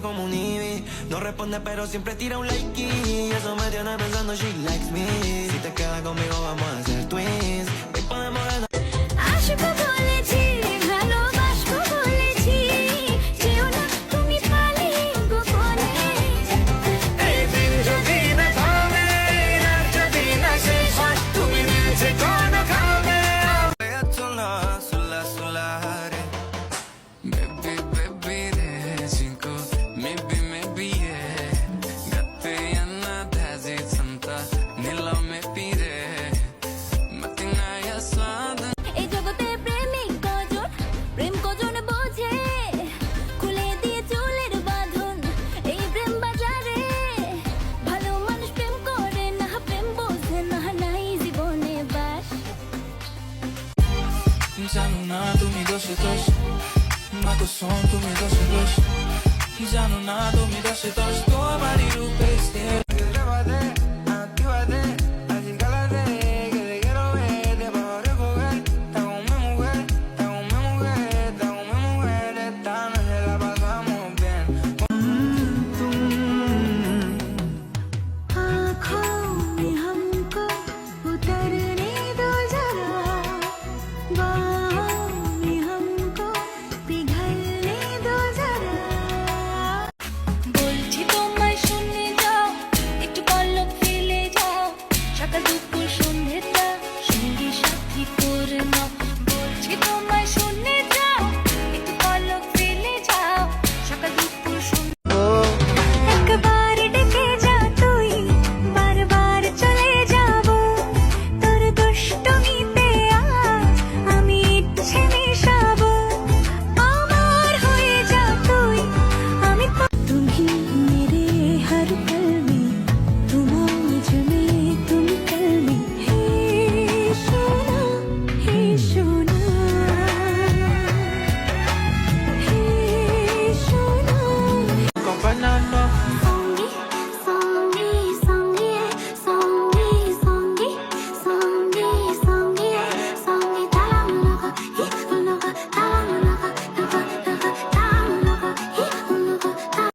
como un. No responde, pero siempre tira un like. Y eso me tiene pensando, she likes me. Si te quedas conmigo, vamos a ser twins. Podemos ganar. জানো না তুমি দশে দশ। না তো তুমি দশে দশ। জানো না তুমি দশে দশ। enough.